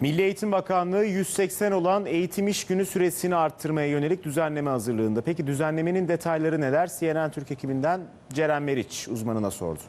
Milli Eğitim Bakanlığı 180 olan eğitim iş günü süresini arttırmaya yönelik düzenleme hazırlığında. Peki düzenlemenin detayları neler? CNN Türk ekibinden Ceren Meriç uzmanına sordu.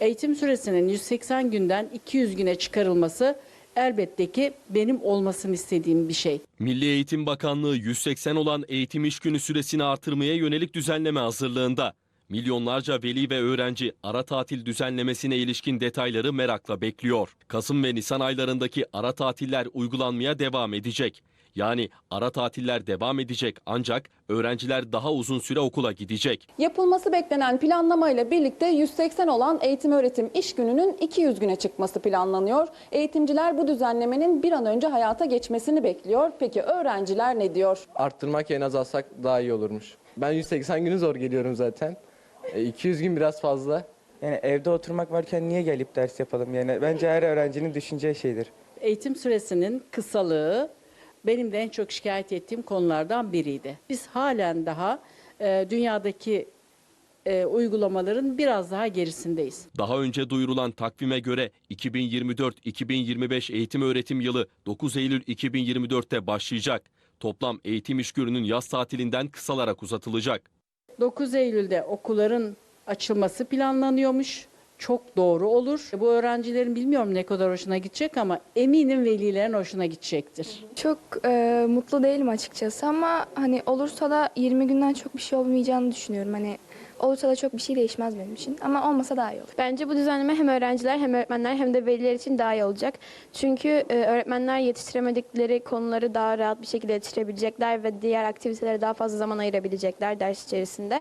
Eğitim süresinin 180 günden 200 güne çıkarılması elbette ki benim olmasını istediğim bir şey. Milli Eğitim Bakanlığı 180 olan eğitim iş günü süresini artırmaya yönelik düzenleme hazırlığında. Milyonlarca veli ve öğrenci ara tatil düzenlemesine ilişkin detayları merakla bekliyor. Kasım ve Nisan aylarındaki ara tatiller uygulanmaya devam edecek. Yani ara tatiller devam edecek ancak öğrenciler daha uzun süre okula gidecek. Yapılması beklenen planlamayla birlikte 180 olan eğitim öğretim iş gününün 200 güne çıkması planlanıyor. Eğitimciler bu düzenlemenin bir an önce hayata geçmesini bekliyor. Peki öğrenciler ne diyor? arttırmak yerine azaltsak daha iyi olurmuş. Ben 180 günü zor geliyorum zaten. E, 200 gün biraz fazla. Yani evde oturmak varken niye gelip ders yapalım? Yani bence her öğrencinin düşüneceği şeydir. Eğitim süresinin kısalığı benim de en çok şikayet ettiğim konulardan biriydi. Biz halen daha e, dünyadaki e, uygulamaların biraz daha gerisindeyiz. Daha önce duyurulan takvime göre 2024-2025 eğitim öğretim yılı 9 Eylül 2024'te başlayacak. Toplam eğitim iş gününün yaz tatilinden kısalarak uzatılacak. 9 Eylül'de okulların açılması planlanıyormuş. Çok doğru olur. Bu öğrencilerin bilmiyorum ne kadar hoşuna gidecek ama eminim velilerin hoşuna gidecektir. Çok e, mutlu değilim açıkçası ama hani olursa da 20 günden çok bir şey olmayacağını düşünüyorum. Hani olursa da çok bir şey değişmez benim için ama olmasa daha iyi olur. Bence bu düzenleme hem öğrenciler hem öğretmenler hem de veliler için daha iyi olacak. Çünkü e, öğretmenler yetiştiremedikleri konuları daha rahat bir şekilde yetiştirebilecekler ve diğer aktivitelere daha fazla zaman ayırabilecekler ders içerisinde.